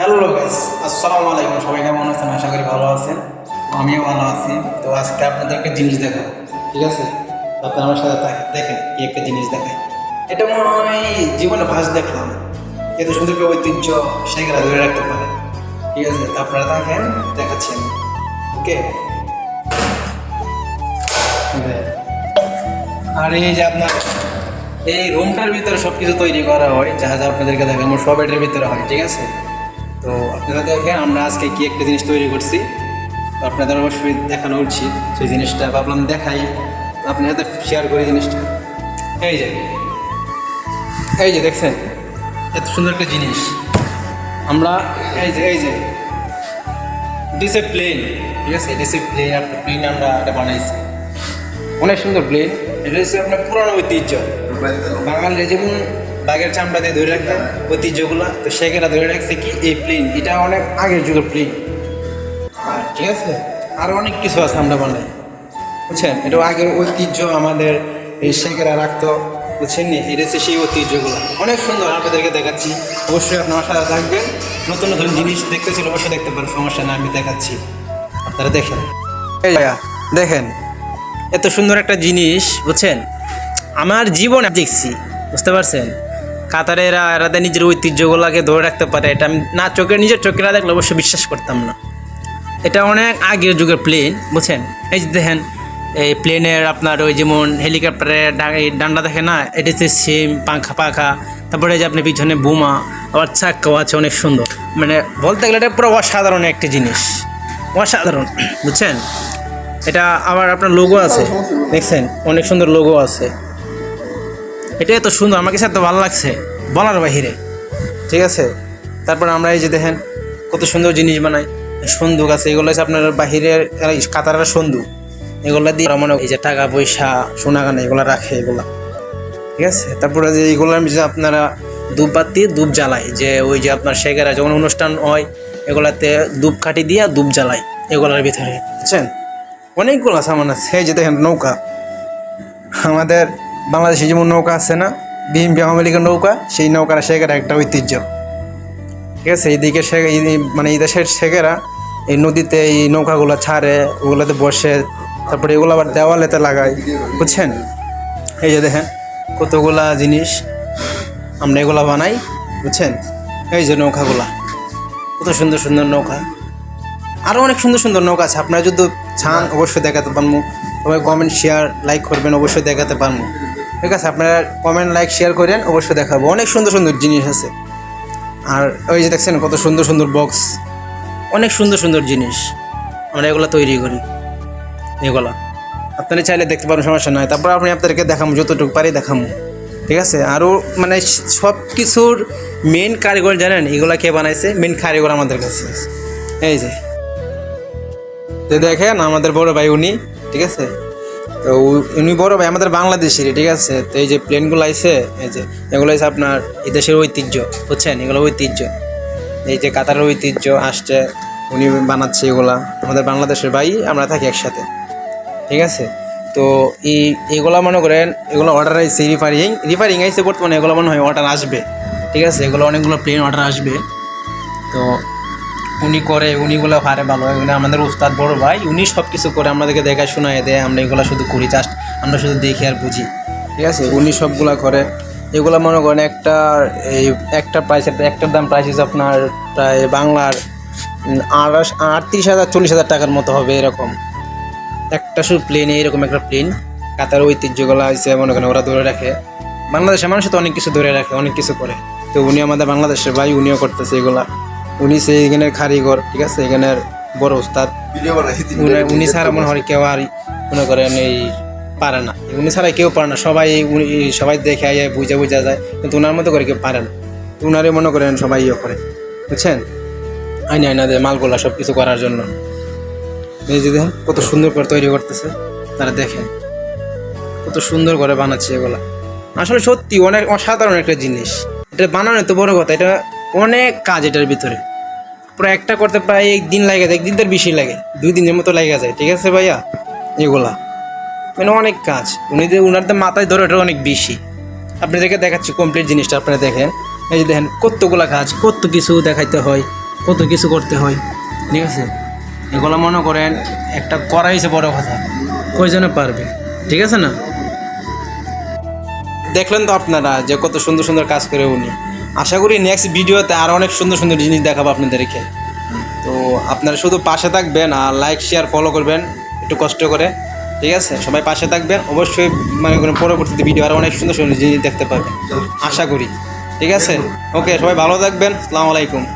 Hello guys আসসালামু আলাইকুম সবাই কেমন আছেন? আশা করি ভালো আছেন। আমিও ভালো আছি। তো আজকে আপনাদের একটা জিনিস দেখাবো, ঠিক আছে? আপনারা আমার সাথে দেখেন, কি একটা জিনিস দেখেন এটা মনে হয় জীবনে ভাস দেখলাম। এত সুন্দর করে ঐতিহ্য সেগুলা ধরে রাখতে পারে। ঠিক আছে? তো আপনারা থাকেন, দেখাচ্ছি আমি। ওকে? আর এই যে আপনার, এই রুমটার ভিতরে সব কিছু তৈরি করা হয়, যা যা আপনাদেরকে দেখাবো, সব এটার ভিতরে হয়, ঠিক আছে? দেখেন আমরা আজকে কি একটা জিনিস তৈরি করছি। আপনাদের অবশ্যই দেখানো উচিত। সেই জিনিসটা ভাবলাম দেখাই। তো আপনার সাথে শেয়ার করি জিনিসটা। এই যে। এই যে দেখছেন, এত সুন্দর একটা জিনিস। আমরা এই যে এই যে। ডিসে প্লেন ঠিক আছে? ডিসে প্লেন আপনার প্লেন আমরা এটা বানাইছি। অনেক সুন্দর প্লেন। এটা হচ্ছে আপনার পুরানো ঐতিহ্য। বাঙালিরা যেমন বাঘের চামড়া দিয়ে ধরে রাখতেন ঐতিহ্যগুলো। তো সেখানে ধরে রাখছে কি? এই প্লেন এটা অনেক আগের যুগের প্লেন আর ঠিক আছে আরও অনেক কিছু আছে আমরা বানাই। বুঝছেন? এটা আগের ঐতিহ্য আমাদের এই শেখেরা রাখতো, বুঝছেন এটা হচ্ছে সেই ঐতিহ্যগুলো। অনেক সুন্দর, আপনাদেরকে দেখাচ্ছি। অবশ্যই আপনার সাথে থাকবেন। নতুন নতুন জিনিস দেখতে ছিল অবশ্যই দেখতে পারেন, সমস্যা না আমি দেখাচ্ছি। আপনারা দেখেন। দেখেন। এত সুন্দর একটা জিনিস, বুঝছেন? আমার জীবনে দেখছি, বুঝতে পারছেন? কাতারে এরা, এরাদের নিজের ঐতিহ্যগুলোকে ধরে রাখতে পারে। এটা আমি না, চোখে, নিজের চোখে না দেখলে অবশ্যই বিশ্বাস করতাম না। এটা অনেক আগের যুগের প্লেন বুঝছেন? এই যে দেখেন, এই প্লেনের আপনার ওই যেমন হেলিকপ্টারের ডান্ডা দেখে না, এটা হচ্ছে সিম, পাখা পাখা। তারপরে যে আপনি পিছনে বোমা, আবার চাক্কাও আছে, অনেক সুন্দর। মানে বলতে গেলে এটা পুরো অসাধারণ একটা জিনিস। অসাধারণ, বুঝছেন? এটা আবার আপনার লোগো আছে, দেখছেন? অনেক সুন্দর লোগো আছে। এটা এত সুন্দর আমার কাছে এত ভালো লাগছে, বলার বাহিরে। ঠিক আছে? তারপর আমরা এই যে দেখেন, কত সুন্দর জিনিস বানাই। সন্দুক আছে, এগুলো হচ্ছে আপনার বাহিরের কাতারের সন্দুক। এগুলো দিয়ে মনে এই যে টাকা, পয়সা সোনা গানা এগুলো রাখে এগুলা। ঠিক আছে? তারপরে যে এগুলো যে আপনারা ধূপবাতি ধূপ জ্বালাই, যে ওই যে আপনার শেখেরা যখন অনুষ্ঠান হয়, এগুলাতে ধূপ কাঠি দিয়ে ধূপ জ্বালাই, এগুলোর ভিতরে। বুঝছেন? অনেকগুলো সামান আছে যে দেখেন নৌকা। আমাদের বাংলাদেশে যেমন নৌকা আছে না বিএমপি আওয়ামী লীগের নৌকা, সেই নৌকার শেখেরা একটা ঐতিহ্য। ঠিক আছে? এইদিকে মানে এই দেশের শেখেরা এই নদীতে এই নৌকাগুলো ছাড়ে, ওগুলোতে বসে, তারপরে এগুলো আবার দেওয়ালেতে লাগায়। বুঝছেন? এই যে দেখেন, কতগুলা জিনিস আমরা এগুলা বানাই, বুঝছেন? এই যে নৌকাগুলা, কত সুন্দর সুন্দর নৌকা। আরও অনেক সুন্দর সুন্দর নৌকা আছে। আপনারা যদি চান, অবশ্যই দেখাতে পারব। সবাই কমেন্ট শেয়ার লাইক করবেন, অবশ্যই দেখাতে পারব। ঠিক আছে, আপনারা কমেন্ট লাইক শেয়ার করেন, অবশ্যই দেখাবো। অনেক সুন্দর সুন্দর জিনিস আছে। আর ওই যে দেখছেন, কত সুন্দর সুন্দর বক্স অনেক সুন্দর সুন্দর জিনিস। আমরা এগুলো তৈরি করি। এগুলো। আপনারা চাইলে দেখতে পারেন, সমস্যা নয় তারপর আপনি আপনাদেরকে দেখাবো, যতটুকু পারি দেখাবো। ঠিক আছে? আরও মানে সব কিছুর মেন কারিগর জানেন, এগুলো কে বানাইছে? মেন কারিগর আমাদের কাছে। এই যে। তো দেখেন, আমাদের বড় ভাই উনি, ঠিক আছে? উনি বড় ভাই আমাদের বাংলাদেশেরই, ঠিক আছে? তো এই যে প্লেনগুলো আইছে, এই যে, এগুলো হচ্ছে আপনার এই দেশের ঐতিহ্য, বুঝছেন? এগুলো ঐতিহ্য। এই যে কাতারের ঐতিহ্য আসছে, উনি বানাচ্ছে এগুলা। আমাদের বাংলাদেশের ভাই, আমরা থাকি একসাথে, ঠিক আছে? তো এই, এগুলা মনে করেন, এগুলো অর্ডার আইছে রিফারিং রিফারিং আইছে বর্তমানে, এগুলো মনে হয় অর্ডার আসবে, ঠিক আছে? এগুলো অনেকগুলো প্লেন অর্ডার আসবে। তো উনি করে উনিগুলো পারে ভালো। এগুলো আমাদের উস্তাদ বড় ভাই উনি সব কিছু করে আমাদেরকে দেখায় শোনায় দেয় আমরা এগুলো শুধু করি জাস্ট আমরা শুধু দেখি আর বুঝি। ঠিক আছে? উনি সবগুলো করে। এগুলো মনে করেন একটা এই একটা প্রাইসের একটার দাম প্রাইস হিসেবে আপনার প্রায় বাংলার উম, আড়াইশ আটত্রিশ হাজার চল্লিশ হাজার টাকার মতো হবে এরকম। একটা শুধু প্লেন এইরকম একটা প্লেন কাতার ঐতিহ্যগুলো আছে মনে করেন ওরা ধরে রাখে। বাংলাদেশের মানুষ তো অনেক কিছু ধরে রাখে অনেক কিছু করে। তো উনি আমাদের বাংলাদেশের ভাই উনিও করতেছে এগুলা। উনি সেই এখানের কারিগর ঠিক আছে? এখানের বড় উস্তাদ। উনি- ছাড়া মনে হয় কেউ আর মনে করেন এই পারে না। উনি ছাড়া কেউ পারে না। সবাই সবাই দেখে আয় বুঝে বুঝা যায় কিন্তু ওনার মতো করে কেউ পারে না। উনারে মনে করেন সবাই ইয়ে করে বুঝছেন? আইনা আইনা দেয় মালগুলা সব কিছু করার জন্য। এই যে দেখেন কত সুন্দর করে তৈরি করতেছে তারা দেখেন। কত সুন্দর করে বানাচ্ছে এগুলা। আসলে সত্যি অনেক অসাধারণ একটা জিনিস। এটা বানানো তো বড় কথা এটা অনেক কাজ এটার ভিতরে। পুরো একটা করতে প্রায় একদিন লাগে যায় একদিন তার বেশি লাগে। দুই দিনের মতো লাগে যায়, ঠিক আছে ভাইয়া? এগুলা। মানে অনেক কাজ। উনি যে উনার মাথায় ধরে ওটা অনেক বেশি। আপনাদেরকে দেখাচ্ছি কমপ্লিট জিনিসটা, আপনারা দেখেন। এই যে দেখেন, কতগুলো কাজ, কত কিছু দেখাইতে হয়, কত কিছু করতে হয়, ঠিক আছে? এগুলো মনে করেন, একটা করা হয়েছে বড় কথা। কয়জনে পারবে, ঠিক আছে না? দেখলেন তো আপনারা যে কত সুন্দর সুন্দর কাজ করে উনি। আশা করি নেক্সট ভিডিওতে আরও অনেক সুন্দর সুন্দর জিনিস দেখাবো আপনাদেরকে। তো আপনারা শুধু পাশে থাকবেন আর লাইক শেয়ার ফলো করবেন, একটু কষ্ট করে। ঠিক আছে? সবাই পাশে থাকবেন। অবশ্যই মানে কোনো পরবর্তীতে ভিডিও আরও অনেক সুন্দর সুন্দর জিনিস দেখতে পাবেন। আশা করি। ঠিক আছে? ওকে সবাই ভালো থাকবেন। আলাইকুম।